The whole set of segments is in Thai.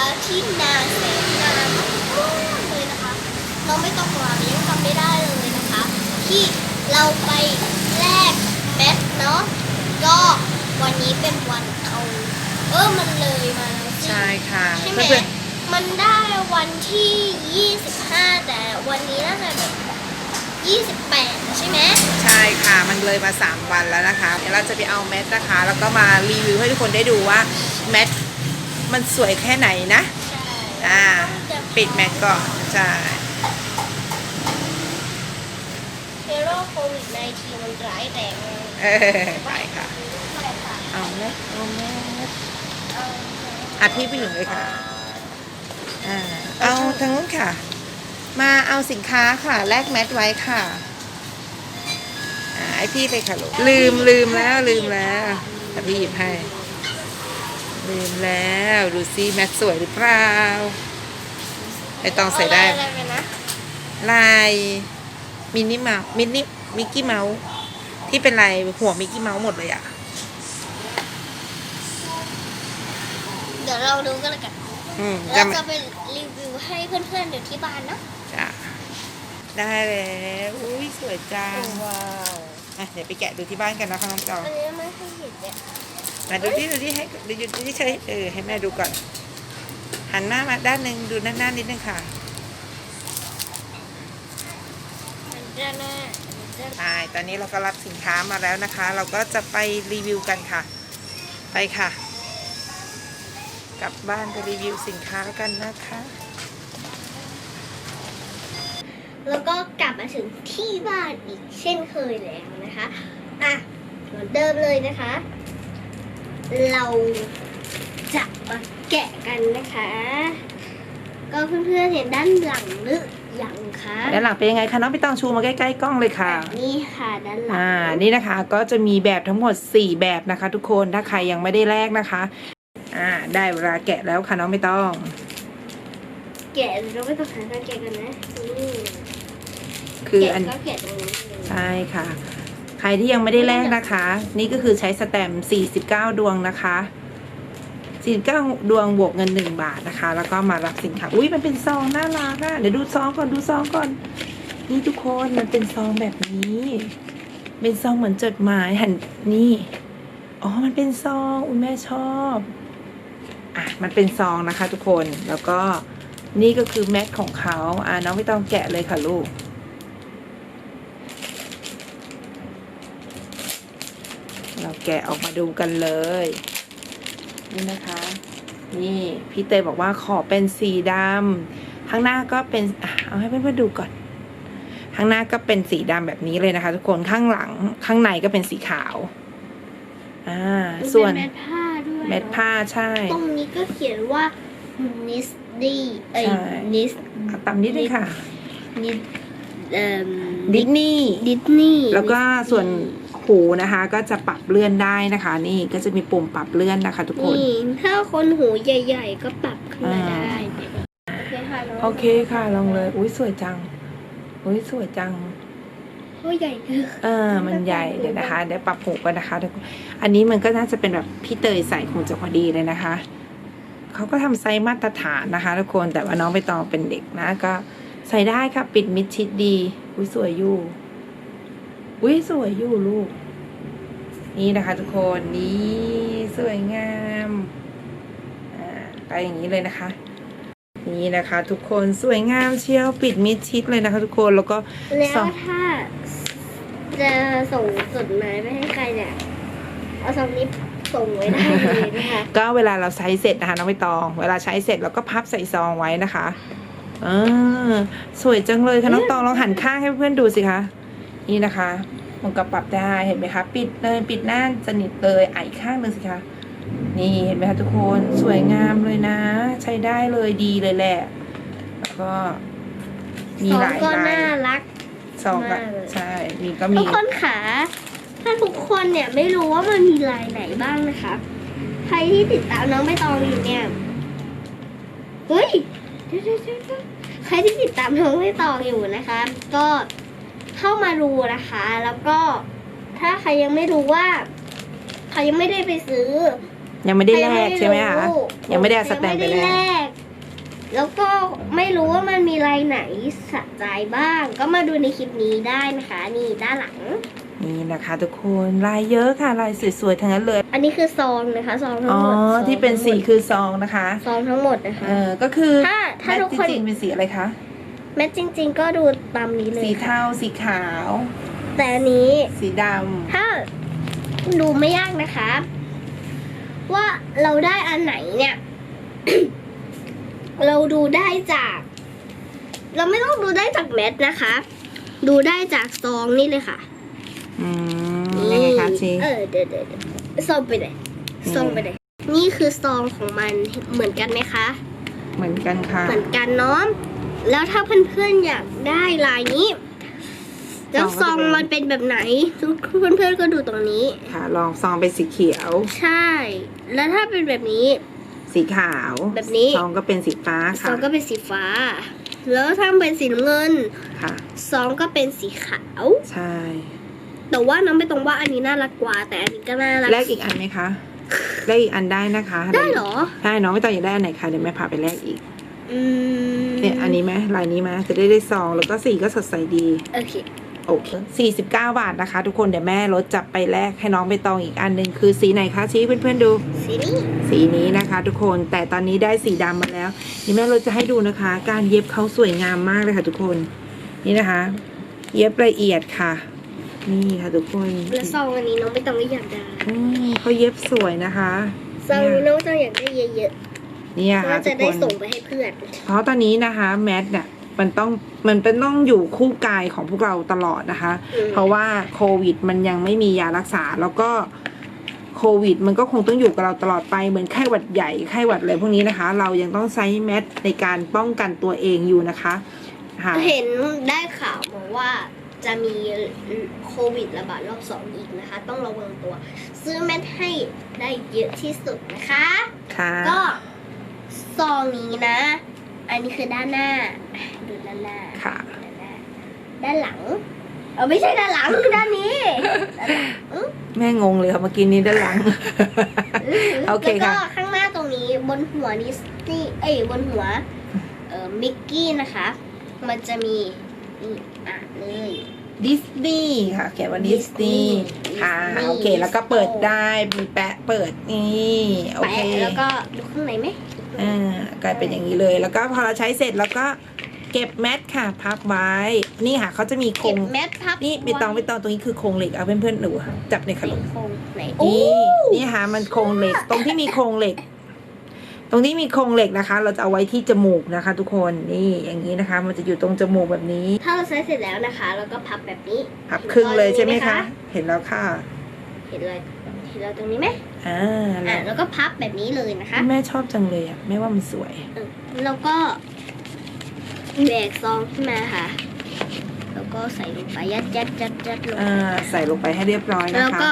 ะที่นานแสนนานมากเลยนะคะเราไม่ต้องหวางยังทำไม่ได้เลยนะคะ ที่เราไปแลกแบทเนาะก็วันนี้เป็นวันเอาเออมันเลยมาแล้วใช่ใช่ค่ะใช่ไหมมันได้วันที่ 25 แต่วันนี้น่าจะแบบ28 ใช่ไหมใช่ค่ะ มันเลยมา 3 วันแล้วนะคะเดี๋ยวเราจะไปเอาแมทนะคะ แล้วก็มารีวิวให้ทุกคนได้ดูว่าแมท มันสวยแค่ไหนนะใช่อ่า ปิดแมทก่อน ใช่เฮโร่โควิด19มันร้ายแรงเลยเออไปค่ะใช่ค่ะเอาแมทเอาแมทเอาอะพี่ผู้หญิงเลยค่ะ อ่า เอาทางนู้นค่ะ มาเอาสินค้าค่ะ แลกแมทไว้ค่ะ อ่าไอพี่ไปค่ะลูกลืมลืมแล้วลืมแล้วแต่พี่หยิบให้ ลืมแล้ว ดูซิแมทสวยหรือเปล่าไอตองใส่ได้เอาอะไรไปนะลายมินิเมาส์มินิมิกกี้เมาส์ที่เป็นลายหัวมิกกี้เมาส์หมดเลยอะเดี๋ยวเราดูกันเลยกันอืมเราจำจะไปรีวิวให้เพื่อนๆเดี๋ยวที่บ้านเนาะจ้ะได้แล้วอุ้ยสวยจังว้าวอะเดี๋ยวไปแกะดูที่บ้านกันนะคะน้องจออันนี้ไม่ให้เห็นเนี่ย มาดูที่ดูที่ให้ดูดูที่เฉยเออให้แม่ดูก่อน หันหน้ามาด้านหนึ่งดูหน้าหน้านิดนึงค่ะอันด้านหน้าอันด้านใช่ตอนนี้เราก็รับสินค้ามาแล้วนะคะ เราก็จะไปรีวิวกันค่ะ ไปค่ะ กลับบ้านไปรีวิวสินค้ากันนะคะ แล้วก็กลับมาถึงที่บ้านอีกเช่นเคยแล้วนะคะ อะเหมือนเดิมเลยนะคะ เราจะมาแกะกันนะคะ ก็เพื่อนๆเห็นด้านหลังหรือยังคะด้านหลังเป็นยังไงคะน้องไปตองชูมาใกล้ๆกล้องเลยค่ะ นี่ค่ะด้านหลังอ่านี่นะคะก็จะมีแบบทั้งหมด 4 แบบนะคะ ทุกคนถ้าใครยังไม่ได้แลกนะคะอ่าได้เวลาแกะแล้วค่ะน้องไม่ต้อง แกะเราไม่ต้องหาการแกะกันนะนี่คือแกะอันก็แกะตรงนี้เลยใช่ค่ะใค รที่ยังไม่ได้แลกนะคะ นี่ก็คือใช้สแตมป์49 ดวงนะคะ49ดวงบวกเงิน 1 บาทนะคะ แล้วก็มารับสินค้าอุ้ยมันเป็นซองน่ารักอะเดี๋ยวดูซองก่อนดูซองก่อน นี่ทุกคนมันเป็นซองแบบนี้ เป็นซองเหมือนจดหมายหันนี่อ๋อมันเป็นซองอุ้ยแม่ชอบอะมันเป็นซองนะคะทุกคนแล้วก็นี่ก็คือแม็กของเขาอ่าน้องไม่ต้องแกะเลยค่ะลูก เรา แกะออกมาดูกันเลย นี่นะคะ นี่พี่เตยบอกว่าขอเป็นสีดำข้างหน้าก็เป็นอะเอาให้เพื่อนๆดูก่อน ข้างหน้าก็เป็นสีดำแบบนี้เลยนะคะ ทุกคนข้างหลังข้างในก็เป็นสีขาวอ่าส่วนเป็เม็ดผ้าด้วยเม็ดผ้าใช่ ตรงนี้ก็เขียนว่านิสดีเอ้ยใช่นิสเอาตามนี้เลยค่ะนิสเอ่อดิสนีย์ดิสนีย์แล้วก็ส่วน หูนะคะ ก็จะปรับเลื่อนได้นะคะ นี่ก็จะมีปุ่มปรับเลื่อนนะคะ ทุกคนนี่ถ้าคนหูใหญ่ ๆ ก็ปรับขึ้นมาอ่าได้โอเคค่ะน้องโอเคค่ะลองเลยอุ้ยสวยจังอุ้ยสวยจังโอ้ใหญ่เกินเออ มันใหญ่เดี๋ยวนะคะเดี๋ยวปรับหูกันนะคะทุกคนอันนี้มันก็น่าจะเป็นแบบพี่เตยใส่คงจะพอดีเลยนะคะเขาก็ทำไซส์มาตรฐานนะคะ ทุกคนแต่ว่าน้องไปตองเป็นเด็กนะก็ใส่ได้ค่ะ ปิดมิดชิดดีอุ้ยสวยอยู่ อุ้ยสวยอยู่ลูก นี่นะคะทุกคนนี่สวยงามอ่าไปอย่างนี้เลยนะคะ นี่นะคะทุกคนสวยงามเชียวปิดมิดชิดเลยนะคะ ทุกคนแล้วก็แล้วสองถ้าจะส่งจดหมายไปให้ใครเนี่ยเอาสองนี้ส่งไว้ได้เลยนะคะก็เวลาเราใช้เสร็จนะคะน้องใบตอง เวลาใช้เสร็จเราก็พับใส่ซองไว้นะคะเออสวยจังเลยค่ะน้องตองลองหันข้างให้เพื่อนดูสิคะ นี่นะคะ มันก็ปรับได้เห็นไหมคะ ปิดเลยปิดหน้าสนิทเลยอะอีกข้างหนึ่งสิคะนี่เห็นไหมคะทุกคนสวยงามเลยนะ ใช้ได้เลยดีเลยแหละ แล้วก็มีสอหงลายก็ลายน่ารักซองก็มากเลยใช่มีก็ทุมีกคนขาถ้าทุกคนเนี่ยไม่รู้ว่ามันมีลายไหนบ้างนะคะ ใครที่ติดตามน้องใบตองอยู่เนี่ยเฮ้ยเดี๋ยวเดี๋ยวเดี๋ยวเดี๋ยวใครที่ติดตามน้องใบตองอยู่นะคะ ก็ เข้ามาดูนะคะ แล้วก็ถ้าใครยังไม่รู้ว่าใครยังไม่ได้ไปซื้อยังไม่ได้แลกใครใช่ไหมคะรู้ยังไม่ได้เอาสแตมป์ไปแลกยังม่ด้แล้วก็ไม่รู้ว่ามันมีลายไหนสะใจบ้าง ก็มาดูในคลิปนี้ได้นะคะ นี่ด้านหลัง นี่นะคะทุกคนลายเยอะค่ะลายสวยๆทั้งนั้นเลย อันนี้คือซองนะคะซองทั้อ๋งอหมดซองที่เป็นสีทั้งหมดคือซองนะคะซองทั้งหมดนะคะเออก็คือถ้าถ้าแมททุกคนจริงๆเป็นสีอะไรคะ แม้จริง ๆ ก็ดูตามนี้เลยสีค่ะเทาสีขาว แต่อันนี้ สีดถ้าดูไม่ยากนะคะ ว่าเราได้อันไหนเนี่ย เราดูได้จาก เราไม่ต้องดูได้จากแมทนะคะ ดูได้จากซองนี่เลยค่ะำอืมยังไงคะชีเออเดี๋ยวเดี๋ยวเดี๋ยวซองไปไหนซองไปไหนนี่คือซองของมันเหมือนกันไหมคะ เหมือนกันค่ะ เหมือนกันเนาะ แล้วถ้าเพื่อนๆอยากได้ลายนี้ แล้วซองมันเป็นแบบไหนทุกเพื่อนๆก็ดูตรงนี้ ค่ะ ลองซองเป็นสีเขียว ใช่ แล้วถ้าเป็นแบบนี้ สีขาวแบบนี้ซองก็เป็นสีฟ้าซค่ะองก็เป็นสีฟ้า แล้วถ้าเป็นสีน้ำเงินค่ะซองก็เป็นสีขาว ใช่ แต่ว่าน้องไม่ตรงว่าอันนี้น่ารักกว่า แต่อันนี้ก็น่ารักแลกอีกอันไหมคะแลกอีกอันได้นะคะ ได้เหรอใช่น้องไม่ต้องอยากได้อันไหนคะเดี๋ยวแม่พาไปแลกอีก อืม เนี่ยอันนี้ไหมลายนี้ไหมจะได้ได้ซองแล้วก็สีก็สดใสดีโอเคโอเค49 บาทนะคะ ทุกคนเดี๋ยวแม่ลดจับไปแลกให้น้องไปตองอีกอันหนึ่งคือสีไหนคะชี้เพื่อนๆดู สีนี้ สีนี้นะคะ ทุกคนแต่ตอนนี้ได้สีดำมาแล้วนี่แม่ลดจะให้ดูนะคะ การเย็บเขาสวยงามมากเลยค่ะ ทุกคนนี่นะคะ เย็บละเอียดค่ะ นี่ค่ะทุกคนแล้วซองอันนี้น้องไม่ต้องอยากได้อืมเขาเย็บสวยนะคะซองนี้น้องไม่ต้องอยากได้เยอะเนี่ยๆเพค่ะราะทุจะกได้คนส่งไปให้เพื่อน เพราะตอนนี้นะคะแมทเนี่ยมันต้องมันเป็นต้องอยู่คู่กายของพวกเราตลอดนะคะอืมเพราะว่าโควิดมันยังไม่มียารักษาแล้วก็โควิด มันก็คงต้องอยู่กับเราตลอดไปเหมือนไข้หวัดใหญ่ไข้หวัดอะไรพวกนี้นะคะ เรายังต้องใช้แมสในการป้องกันตัวเองอยู่นะคะค่ะเห็นได้ข่าวมาว่าจะมีโควิดระบาดรอบสองอีกนะคะ ต้องระวังตัว ซื้อแมทให้ได้เยอะที่สุดนะคะค่ะก็ ซองนี้นะ อันนี้คือด้านหน้า ดูด้านหน้าค่ะ ด้านหน้าด้านหลังเออไม่ใช่ด้านหลังคือด้านนี้ด้านหลังแม่งงเลยค่ะเมื่อกี้นี้ด้านหลัง โอเคแล้วค่ะก็ข้างหน้าตรงนี้บนหัวนิสตี้เอ้ยบนหัวเอ่อมิกกี้นะคะ มันจะมีนี่อ่านเลย ดิสนีย์ค่ะเขียนว่าดิสนีย์ค่ะ Disney โอเค แล้วก็เปิดได้มีแปะเปิดนี่ โอเค แปะแล้วก็ดูข้างในไหม อ่ากลายเป็นอย่างนี้เลย แล้วก็พอเราใช้เสร็จแล้วก็เก็บแมทค่ะพับไว้ นี่ค่ะเขาจะมีโครเก็บงแมสพับนี่ไปตองไปตองตรงนี้คือโครงเหล็กเอาเพื่อนๆหนูจับในอยไหนค่ะลูกโครงไหนโอ้นี่นี่ค่ะมันโครงเหล็ก ตรงที่มีโครงเหล็ก ตรงที่มีโครงเหล็กนะคะ เราจะเอาไว้ที่จมูกนะคะ ทุกคนนี่อย่างนี้นะคะ มันจะอยู่ตรงจมูกแบบนี้ถ้าเราใช้เสร็จแล้วนะคะแล้วก็พับแบบนี้พับครึ่งเลยใช่ไหมเห็นรคะอยตรงนี้เห็นแล้วค่ะ เห็นเลยเห็นเราตรงนี้ไหมอ่าอะแล้วแล้วก็พับแบบนี้เลยนะคะ แม่ชอบจังเลยอะแม่ว่ามันสวยเออแล้วก็แบกซองขึ้นมาค่ะ แล้วก็ใส่ลงไปยัดยัดยัดยัดลงอ่าใส่ลงไปให้เรียบร้อยนะแล้วคะก็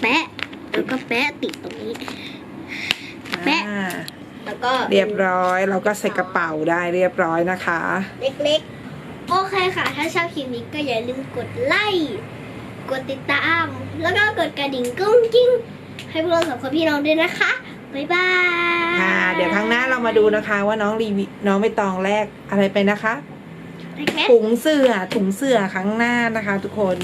แปะแล้วก็แปะติดตรงนี้ แปะ อ่าแล้วก็เรียบร้อยเราก็ใส่กระเป๋าได้เรียบร้อยนะคะ เล็กๆ โอเคค่ะ ถ้าชอบคลิปนี้ก็อย่าลืมกดไลค์ กดติดตาม แล้วก็กดกระดิ่งกุ้งกิ้ง ให้พวกเราสองคนพี่น้องด้วยนะคะ บ๊ายบาย ค่ะ เดี๋ยวครั้งหน้าเรามาดูนะคะว่าน้องรีวิวน้องไม่ตองแรกอะไรไปนะคะแพ็คถุงเสื้อถุงเสื้อครั้งหน้านะคะ ทุกคน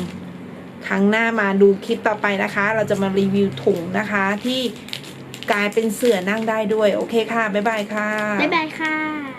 ครั้งหน้ามาดูคลิปต่อไปนะคะ เราจะมารีวิวถุงนะคะที่กลายเป็นเสื่อนั่งได้ด้วย โอเคค่ะ บ๊ายบายค่ะ บ๊ายบายค่ะ